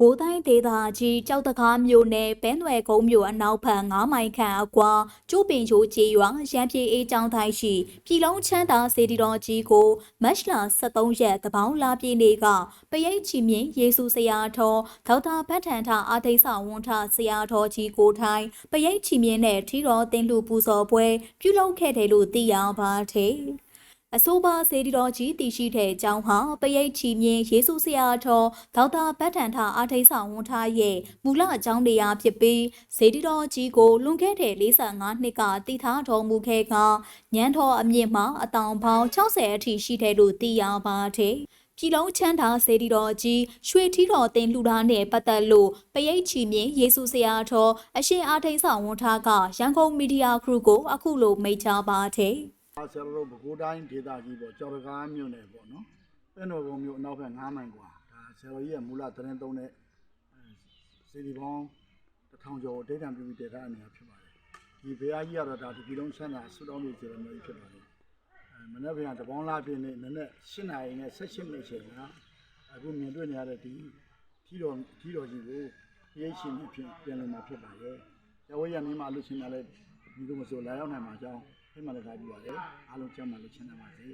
ကိုးတိုင်းဒေသကြီးကြောက်တကားမြို့နယ်ဘဲနွယ်ကုန်းမြို့အနောက်ဘက်9မိုင်ခန့်အကွာကျိုးပင်ချိုးကြီးရွာရန်ပြေအေးကျောင်းတိုင်းရှိပြည်လုံးချမ်းသာစေတီတော်ကြီးကိုမတ်လ23ရက်တပေါင်းလာပြည့်နေ့ကပရိတ်ချီမြင့်ယေစုဆရာတော်ဒေါက်တာဖတ်ထန်ထအာသိဆဝန်ထဆရာတော်ကြီးကိုထိုင်ပရိတ်ချီမြင့်နဲ့ထီတော်တင်လူပူဇော်ပွဲပြုလုပ်ခဲ့တယ်လို့သိရပါတယ်။ အဆိုပါစေတီတော်ကြီးတည်ရှိတဲ့အကြောင်းဟာပရိတ်ချီမြင့်ယေစုဆရာတော်ဒေါက်တာဗတ်တန်ထအာထိတ်ဆောင်ဝန်ထားရဲ့မူလအကြောင်းတရားဖြစ်ပြီးစေတီတော်ကြီးကိုလွန်ခဲ့တဲ့45နှစ်ကတည်ထားတော်မူခဲ့ကညံတော်အမြင့်မှာအတောင်ပေါင်း60အထိရှိတယ်လို့သိရပါတယ်။ပြည်လုံးချမ်းသာစေတီတော်ကြီးရွှေထီတော်တင်လှူဒါန်းနဲ့ပတ်သက်လို့ပရိတ်ချီမြင့်ယေစုဆရာတော်အရှင်အာထိတ်ဆောင်ဝန်ထားကရန်ကုန်မီဒီယာခရုကိုအခုလိုမိန့်ကြားပါတယ်။အား ဆရာတို့ပဲခူးတိုင်းဒေသကြီးပေါ့ကြော်ရကားမြို့နယ်ပေါ့နော်ပဲ့တော်ကုန်းမြို့အနောက်ဘက်9မိုင်กว่าဒါဆရာတော်ကြီးရဲ့မူလသတင်းသုံးတဲ့စေဒီပေါင်းတစ်ထောင်ကျော်ဒိဋ္ဌံပြုပြီးတည်ထားတဲ့နေရာဖြစ်ပါတယ်ဒီဘုရားကြီးကတော့ဒါဒီပြည်လုံးချမ်းသာဆုတောင်းနေကြတဲ့မျိုးဖြစ်ပါတယ်အဲမနေ့ကတပေါင်းလားပြည့်နေ့နည်းနည်း7နာရီနဲ့16မိနစ်ချိန်ကအခုမြင်တွေ့နေရတဲ့ဒီထီတော်ထီတော်ကြီးကိုရိတ်ရှင်ဖြစ်ပြန်လည်มาဖြစ်ပါတယ်ရဝရမင်းမလူချင်းလည်း ဒီလိုမဆိုလာရောက်နိုင်မှာကြောင်းဖိတ်မှလည်းထားပြပါတယ်အားလုံးကျမ်းပါလို့ချမ်းသာပါစေ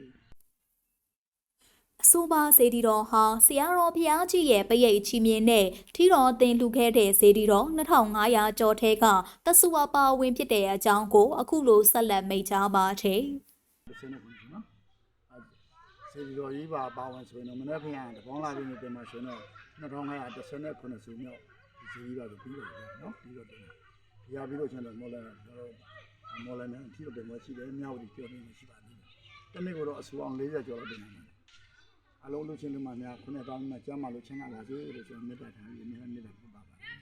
အဆိုပါစေတီတော်ဟာဆရာတော်ဘုရားကြီးရဲ့ပရိတ်ချီမြင့်နဲ့ထီတော်တင်လှူခဲ့တဲ့စေတီတော်2500ကျော်ထဲကတဆူအပါဝင်ဖြစ်တဲ့အကြောင်းကို အခုလိုဆက်လက်မိတ်ကြားပါတယ်တစ်စင်းနဲ့ခုနော်အဲစေဒီတော်ကြီးပါပါဝင်ဆိုရင်တော့မနေ့ကတပေါင်းလာပြီးနေတင်မှာဆိုရင်တော့2519ဆိုမြောက်ဒီစေဒီပါဆိုပြီးတော့နော်ပြီးတော့တင် တာဒီဟာပြီးတော့ကျွန်တော်မော်လာတော့မော်လာနဲ့အထီးတော့တင်မှာရှိတယ်မြောက်ဒီပြောနေရှိပါသေးတယ်တနေ့ကတော့အဆူအောင်40ကျော်တော့တင်နေတယ်အလုံးလို့ချင်းလူမှများခုနှစ်တောင်းမှကျမ်းမာလို့ချင်းလာစေလို့ကျွန်တော်မေတ္တာထားပြီးမြဲမြဲတာပို့ပါပါတယ်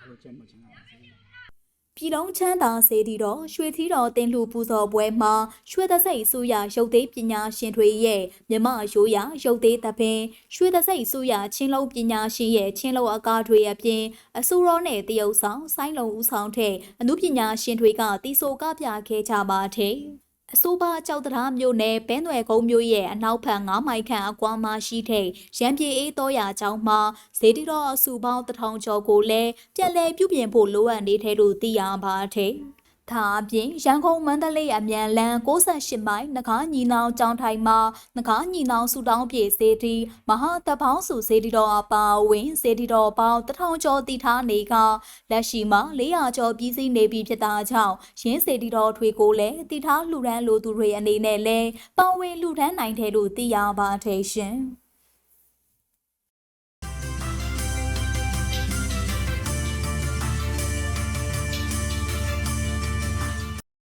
အလုံးကျမ်းမာချင်းလာပါစေ ပြည်လုံးချမ်းသာစေတီတော်ရွှေသီးတော်တင်လှူပူဇော်ပွဲမှာရွှေသစိတ်အစိုးရရုပ်သေးပညာရှင်တွေရဲ့မြမအရိုးရရုပ်သေးသပင်ရွှေသစိတ်အစိုးရချင်းလုံးပညာရှင်ရဲ့ချင်းလုံးအကားတွေအပြင်အစိုးရနဲ့တရုတ်ဆောင်ဆိုင်းလုံဦးဆောင်တဲ့အမှုပညာရှင်တွေကတီဆိုကပြခဲ့ကြပါတယ် အဆိုပါကြောက်တရားမြို့နယ်ဘဲနွယ်ကုန်းမြို့ရဲ့အနောက်ဘက်9မိုင်ခန့်အကွာမှာရှိတဲ့ရန်ပြေအေးတော်ရကျောင်းမှာဇေတီတော်အစုပေါင်းတစ်ထောင်ကျော်ကိုလည်းပြန်လည်ပြုပြင်ဖို့လိုအပ်နေတဲ့လို့သိရပါတယ်။ ဒါအပြင်ရန်ကုန်မန္တလေးအမြန်လမ်း68မိုင်ငကားညီနောင်ကျောင်းထိုင်မှာငကားညီနောင်စုတောင်းပြေစေတီမဟာတပေါင်းစုစေတီတော်အပါအဝင်စေတီတော်ပေါင်းတစ်ထောင်ကျော်တည်ထားနေကလက်ရှိမှာ400ကျော်ပြည်စည်းနေပြီဖြစ်တာကြောင့်ရင်းစေတီတော်တွေကိုလည်းတည်ထားလှူဒန်းလိုသူတွေအနေနဲ့လည်းပါဝင်လှူဒန်းနိုင်တယ်လို့သိရပါတယ်ရှင်။